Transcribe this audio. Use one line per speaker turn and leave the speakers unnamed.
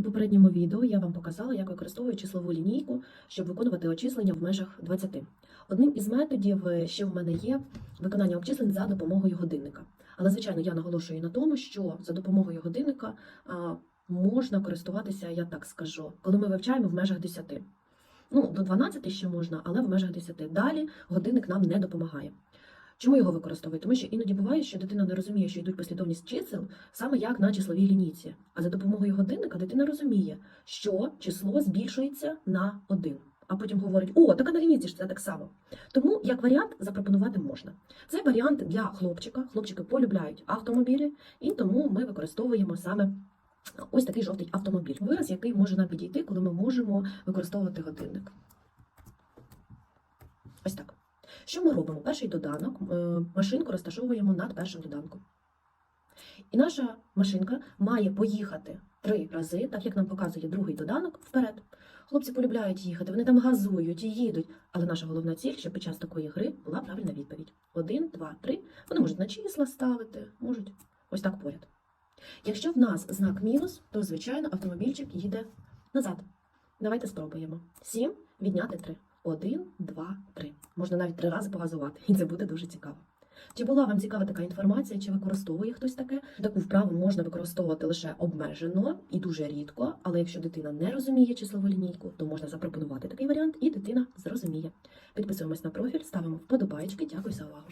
У попередньому відео я вам показала, як використовую числову лінійку, щоб виконувати обчислення в межах 20. Одним із методів, е, що в мене є, виконання обчислень за допомогою годинника. Але, звичайно, я наголошую на тому, що за допомогою годинника можна користуватися, я так скажу, коли ми вивчаємо в межах 10. Ну, до 12 ще можна, але в межах 10. Далі годинник нам не допомагає. Чому його використовую? Тому що іноді буває, що дитина не розуміє, що йдуть послідовність чисел саме як на числовій лінійці. А за допомогою годинника дитина розуміє, що число збільшується на 1. А потім говорить: о, так на лінійці ж це так само. Тому як варіант запропонувати можна. Це варіант для хлопчика. Хлопчики полюбляють автомобілі, і тому ми використовуємо саме. Ось такий жовтий автомобіль. Вираз, який може нам підійти, коли ми можемо використовувати годинник. Ось так. Що ми робимо? Перший доданок, е, машинку розташовуємо над першим доданком. І наша машинка має поїхати три рази, так як нам показує другий доданок, вперед. Хлопці полюбляють їхати, вони там газують і їдуть. Але наша головна ціль, щоб під час такої гри була правильна відповідь. Один, два, три. Вони можуть на числа ставити, можуть ось так поряд. Якщо в нас знак мінус, то звичайно автомобільчик їде назад. Давайте спробуємо. Сім відняти три. Один, два, три. Можна навіть три рази погазувати, і це буде дуже цікаво. Чи була вам цікава така інформація, чи використовує хтось таке? Таку вправу можна використовувати лише обмежено і дуже рідко, але якщо дитина не розуміє числову лінійку, то можна запропонувати такий варіант, і дитина зрозуміє. Підписуємось на профіль, ставимо вподобайки. Дякую за увагу.